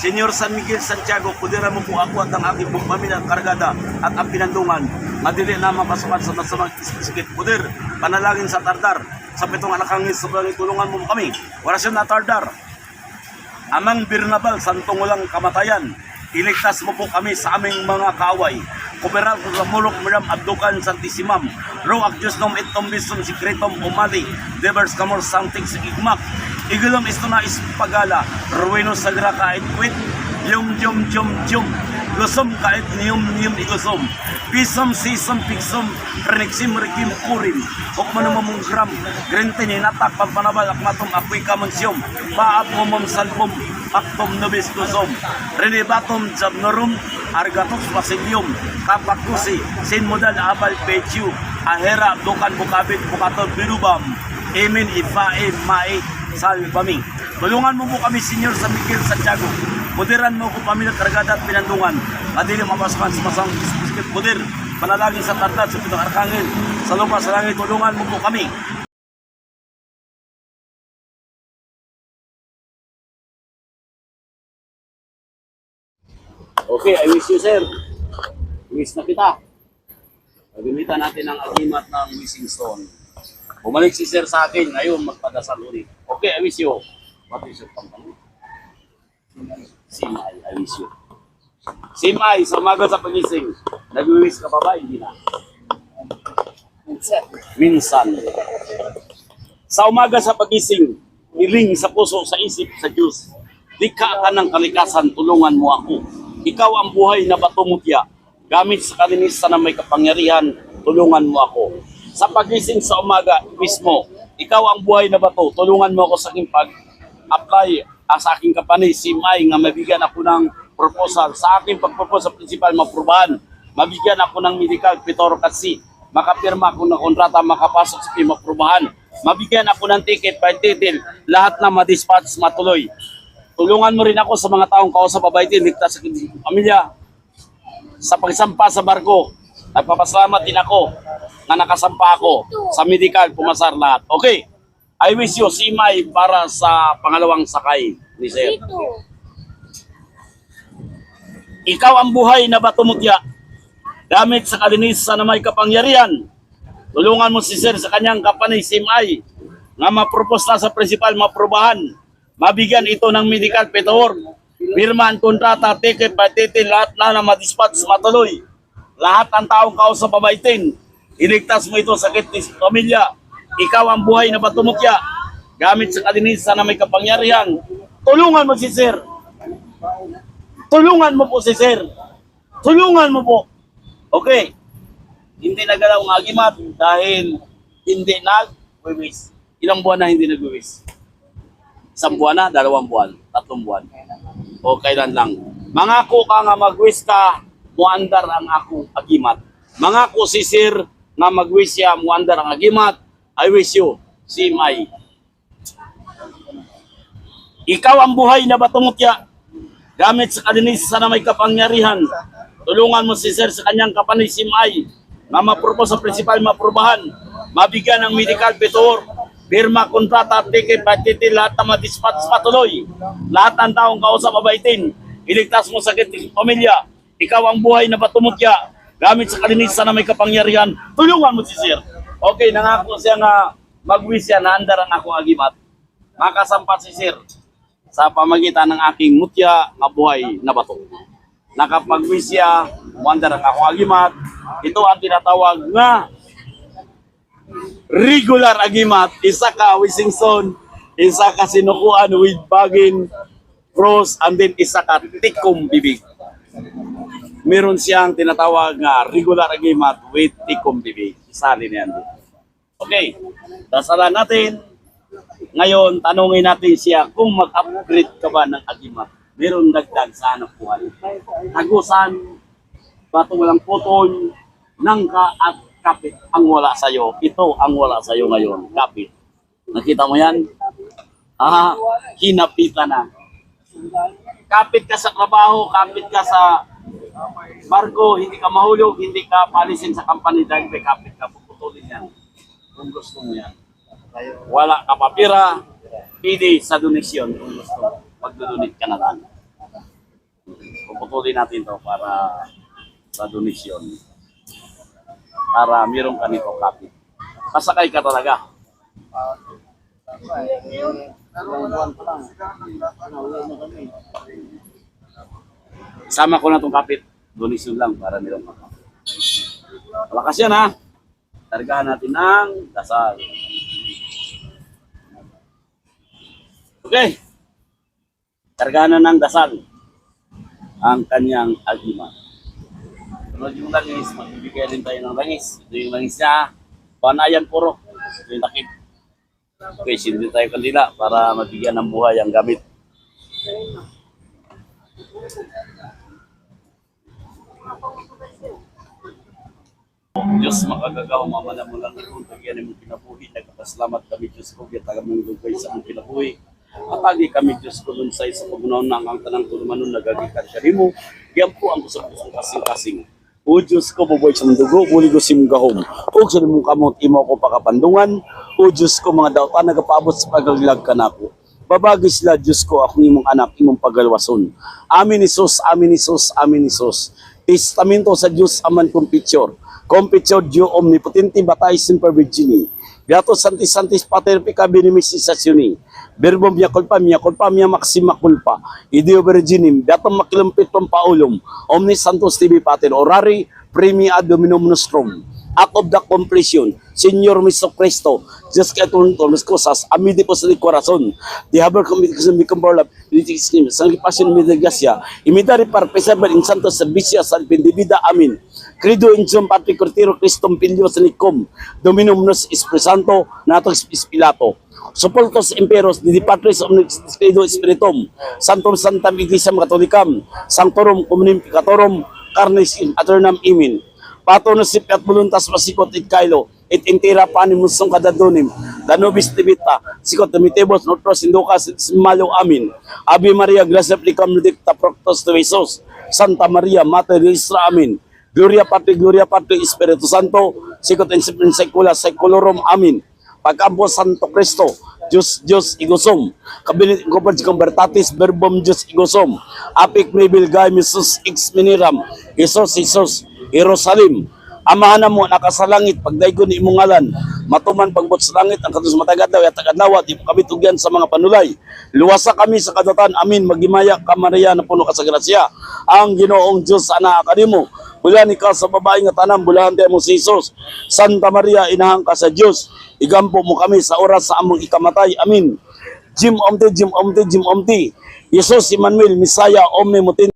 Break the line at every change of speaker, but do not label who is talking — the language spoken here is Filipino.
Senyor San Miguel Santiago, pudira mo po ako at ang aking buong pamilya kargada at ang pinandungan. Madili na mapasukan sa masamang sikit. Pudir, panalangin sa tardar. Sa pitong anak hangin, sobrang tulungan mo kami. Orasyon na tardar. Amang Birnabal, santong walang kamatayan. Iligtas mo po kami sa aming mga kaaway. Kuberal ko sa mulok miram abdukan santisimam. Ro ak Diyos nom itom bisum sikretom umali. Devers kamor santing sigigmak. Igulom isto na ispagala. Ruino sagra kahit quit. Yum yum yum yum. Gusum kahit niyum niyum igusum. Pisum sisum piksum. Reniksim rikim kurim. Hukman mo mong gram. Grente ni natak pagpanabal akmatum apoy kamonsyum. Paap mo mong salpum. Aktom nubis kusum. Renibatum jabnorum. Argatos Basilyum, Kapakusi, Sin Modal Abal Pechu, Ahera Dukan Bukabit Bukaton Birubam, Emin Ifae Mae Salbami. Tulungan mo po kami, Senyor San Miguel Santiago. Mudiran mo ko pamilya karagada at pinandungan. Madili mapasukan sa masang biskit mudir. Panalangin sa tartad sa pitong arkangel. Sa lupa sa langit, tulungan mo po kami. Okay, I wish you, sir. Wish na kita. Gagamitan natin ang agimat ng wishing stone. Bumalik si sir sa akin ngayon magpadasal ulit. Okay, I wish you. What is your company? Simay, I wish you. Simay, sa umaga sa pagising. Nag-wish ka pa ba? Hindi na. Minsan. Sa umaga sa pagising, hiling sa puso, sa isip, sa Diyos. Di ka ka ng kalikasan, tulungan mo ako. Ikaw ang buhay na batumutya. Gamit sa kalinisan na may kapangyarihan, tulungan mo ako. Sa pagising sa umaga mismo, ikaw ang buhay na bato, tulungan mo ako sa aking pag-apply ah, sa aking kapani, simay, nga mabigyan ako ng proposal. Sa aking pag-propose sa principal, maprubahan. Mabigyan ako ng medical, pitoro kasi. Makapirma ako ng kontrata, makapasok sa maprubahan. Mabigyan ako ng ticket, by title, lahat na madispatch, matuloy. Tulungan mo rin ako sa mga taong kausap babaitin, ligtas sa pamilya. Sa pagsampa sa barko, nagpapasalamat din ako na nakasampa ako sa medical, pumasar lahat. Okay, I wish you si May para sa pangalawang sakay ni Sir. Ikaw ang buhay na batumutya gamit sa kalinisan na may kapangyarihan. Tulungan mo si Sir sa kanyang kapani, Simay, nga mapropos na sa principal, maprobahan. Mabigyan ito ng medical paperwork. Pirma ang kontrata, ticket, patitin, lahat na na madispatch, matuloy. Lahat ng taong kausap pabaitin. Iligtas mo ito sa sakit ni pamilya. Ikaw ang buhay na batumukya. Gamit sa kalinisan na may kapangyarihan. Tulungan mo si Sir. Tulungan mo po si Sir. Tulungan mo po. Okay. Hindi nagalaw ang agimat dahil hindi nag-wiwis. Ilang buwan na hindi nag-wiwis? Isang buwan na, dalawang buwan, tatlong buwan. O kailan lang. Mangako ka nga mag-wish ka, muandar ang akong agimat. Mangako si Sir nga mag-wish siya, muandar ang agimat. I wish you, si May. Ikaw ang buhay na batumutya. Gamit sa kalinisan na may kapangyarihan. Tulungan mo si Sir sa kanyang kapanay si May. Na mapropose sa principal maprubahan. Mabigyan ng medical paperwork. Pirma, kontrata, ticket, patitin, lahat na madispatch patuloy. Lahat ng taong kausap mabaitin. Iligtas mo sa sakit ng pamilya. Ikaw ang buhay na patumutya. Gamit sa kalinisan na may kapangyarihan. Tulungan mo si Sir. Okay, nangako siya nga mag-wish siya na andar ang akong agimat. Makasampat si Sir sa pamagitan ng aking mutya nga buhay na bato. Nakapag-wish siya, umandar ang akong agimat. Ito ang tinatawag nga regular agimat, isa ka wishing stone, isa ka sinukuan with bagin, cross, and then isa ka tikom bibig. Meron siyang tinatawag nga regular agimat with tikom bibig. Isali niyan. Okay, dasalan natin. Ngayon, tanungin natin siya kung mag-upgrade ka ba ng agimat. Meron dagdag sa anak buhay. Tagusan, bato walang putol, nangka at kapit ang wala sa'yo. Ito ang wala sa'yo ngayon, kapit. Nakita mo yan? Ah, hinapitan na. Kapit ka sa trabaho, kapit ka sa barko, hindi ka mahulog, hindi ka palisin sa company dahil may kapit ka, puputulin yan. Kung gusto mo yan. Wala ka papira, pili sa donasyon kung gusto mo. Magdodonate ka na lang. puputulin natin to para sa donation. Para meron ka nito copy. Pasakay ka talaga. Sama ko na itong kapit. Donation lang para meron ka. Malakas yan ha. Targahan natin ng dasal. Okay. Targahan na ng dasal ang kanyang agiman. Sunod yung langis, magbibigay din tayo ng langis. Ito yung langis niya. Panayan puro. Ito yung takip. Okay, sindi tayo kandila para mabigyan ng buhay ang gamit. Diyos makagagawa mamana mo lang kung tagyan mo pinabuhi. Nagpapasalamat kami Diyos ko. Kaya taga mong gugay sa among pinabuhi. At agi kami Diyos ko dun sa isa pagunaw ng ang tanang tulumanon nagagikan siya mo. Yan po ang gusto ko kasing-kasing. O Diyos ko, buboy sa dugo, buli ko sim gahom. O sa mong kamot, imo ko pakapandungan. O Diyos ko, mga dautan, nagapaabot sa pagaglag ka na ko. Babagi sila, Diyos ko, akong imong anak, imong pagalwason. Amin Isus, amin Isus, amin Isus. Testamento sa Diyos aman kong picture. Competior Dio omnipotente batay semper virgini. Beato santis santis pater pica benimis isasyoni. Verbo mia culpa mia culpa mia maxima culpa. Ideo virginim beato makilumpit paulum. Omnis santos tibi pater orari premia dominum nostrum. Act of the completion, Señor Miso Cristo, Diyos kaya tunton, mis cosas, amidi po sa di corazon, di haber kasi mi kumbarla, litis kim, sang ipasyon mi de gracia, imitari par pesabar in santo servicio sa pendibida, amin. Credo in Jum Patri Cortiro Christum Pilio Sanicum, Dominum Nos Espresanto, Nato Ispilato. Supultos Imperos, Didi Patris Omnis Credo Spiritum, Santum Santam Iglesia Katolikam, Sanctorum Communicatorum, Carnis in Aternam Imin. Pato na sip at buluntas masikot it kailo, it intira pani musong kadadonim, danubis tibita, sikot tumitibos, notros indukas, malo amin. Abi Maria Gracia Plicam Ludicta Proctos to Jesus, Santa Maria Mater Isra amin. Gloria Patri, Gloria Patri, Espiritu Santo, sikot in in secula, seculorum amin. Pagkampo Santo Cristo, Diyos, Diyos, igusom. Kabilit ko pa Convertatis, verbum Diyos, igusom. Apik may bilgay, Misus, ex miniram. Jesus, Jesus, Jerusalem. Amahan mo, nakasalangit, pagdaygon ni imong ngalan. Matuman pagbot sa langit, ang katus matagad daw, at tagadlawa, di kami tugyan sa mga panulay. Luwasa kami sa kadatan, amin, magimaya ka Maria na puno ka sa grasya. Ang ginoong Diyos, anak kanimo. Bulan ikaw sa babae nga tanam, bulahan tayo mo si Jesus. Santa Maria, inahang ka sa Diyos. Igampo mo kami sa oras sa among ikamatay. Amin. Jim Omti, Jim Omti, Jim Omti. Jesus Emmanuel, Misaya, Omni Mutin,